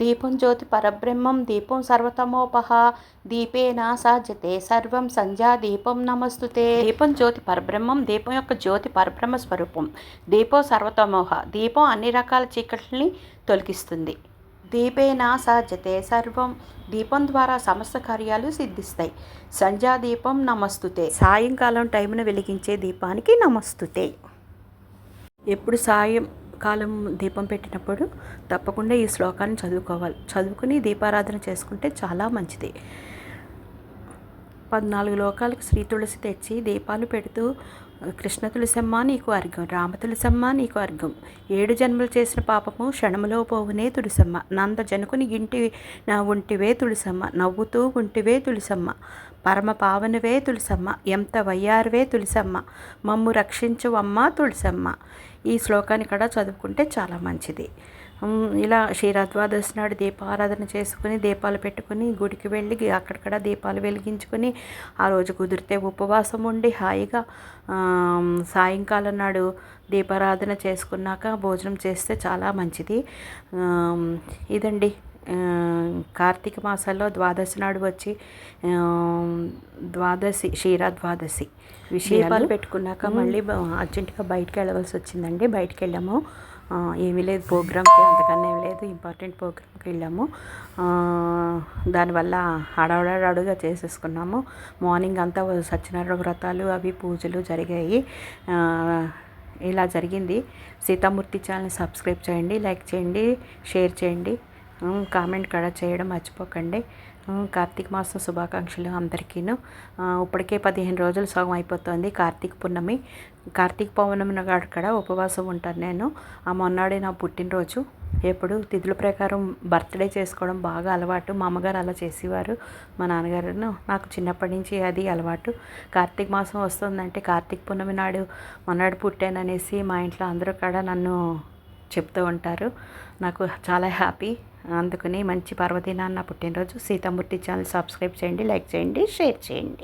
దీపం జ్యోతి పరబ్రహ్మం దీపం సర్వతమోపహ. దీపేన సాధ్యతే సర్వం సంధ్యా దీపం నమస్తుతే. దీపం జ్యోతి పరబ్రహ్మం దీపం యొక్క జ్యోతి పరబ్రహ్మ స్వరూపం. దీపం సర్వతమోహ దీపం అన్ని రకాల చీకట్లని తొలగిస్తుంది. దీపేన సాధ్యతే సర్వం దీపం ద్వారా సమస్త కార్యాలు సిద్ధిస్తాయి. సంధ్యా దీపం నమస్తుతే. సాయంకాలం టైంను వెలిగించే దీపానికి నమస్తుతే. ఎప్పుడు సాయం కాలం దీపం పెట్టినప్పుడు తప్పకుండా ఈ శ్లోకాన్ని చదువుకోవాలి. చదువుకుని దీపారాధన చేసుకుంటే చాలా మంచిది. పద్నాలుగు లోకాలకు శ్రీ తులసి తెచ్చి దీపాలు పెడుతూ కృష్ణ తులసమ్మ నీకు అర్ఘం రామ తులసమ్మ నీకు అర్ఘం. ఏడు జన్మలు చేసిన పాపము క్షణములో పోవునే తులసమ్మ. నంద జనుకుని ఇంటి నా ఉంటివే తులసమ్మ. నవ్వుతూ ఉంటివే తులసమ్మ. పరమ పావనవే తులసమ్మ ఎంత వయ్యారువే తులసమ్మ మమ్ము రక్షించువమ్మ తులసమ్మ. ఈ శ్లోకాన్ని కూడా చదువుకుంటే చాలా మంచిది. ఇలా క్షీరాద్వాదశి నాడు దీపారాధన చేసుకుని దీపాలు పెట్టుకుని గుడికి వెళ్ళి అక్కడక్కడ దీపాలు వెలిగించుకొని ఆ రోజు కుదిరితే ఉపవాసం ఉండి హాయిగా సాయంకాలం నాడు దీపారాధన చేసుకున్నాక భోజనం చేస్తే చాలా మంచిది. ఇదండి. కార్తీక మాసాల్లో ద్వాదశి నాడు వచ్చి ద్వాదశి క్షీరా ద్వాదశి విషయాలు పెట్టుకున్నాక మళ్ళీ అర్జెంటుగా బయటకు వెళ్ళవలసి వచ్చిందండి. బయటకు వెళ్ళాము. ఏమీ లేదు ప్రోగ్రామ్కి అంతకన్నా ఏం లేదు. ఇంపార్టెంట్ ప్రోగ్రామ్కి వెళ్ళాము. దానివల్ల హడావుడాడుగా చేసేసుకున్నాము. మార్నింగ్ అంతా సత్యనారాయణ వ్రతాలు అవి పూజలు జరిగాయి. ఇలా జరిగింది. సీతామూర్తి ఛానల్ సబ్స్క్రైబ్ చేయండి లైక్ చేయండి షేర్ చేయండి. కామెంట్ కూడా చేయడం మర్చిపోకండి. కార్తీక మాసం శుభాకాంక్షలు అందరికీను. ఇప్పటికే పదిహేను రోజులు సగం అయిపోతుంది. కార్తీక పున్నమి కార్తీక పౌర్ణమి నాడు కూడా ఉపవాసం ఉంటాను నేను. ఆ మొన్నాడే నా పుట్టినరోజు. ఎప్పుడు? తిథుల ప్రకారం బర్త్డే చేసుకోవడం బాగా అలవాటు. మా అమ్మగారు అలా చేసేవారు. మా నాన్నగారు నాకు చిన్నప్పటి నుంచి అది అలవాటు. కార్తీక మాసం వస్తుందంటే కార్తీక పున్నమి నాడు మొన్నాడు పుట్టాననేసి మా ఇంట్లో అందరూ కూడా నన్ను చెప్తూ ఉంటారు. నాకు చాలా హ్యాపీ. అందుకని మంచి పర్వదినాన్న పుట్టినరోజు సీతమూర్తి ఛానల్ సబ్స్క్రైబ్ చేయండి లైక్ చేయండి షేర్ చేయండి.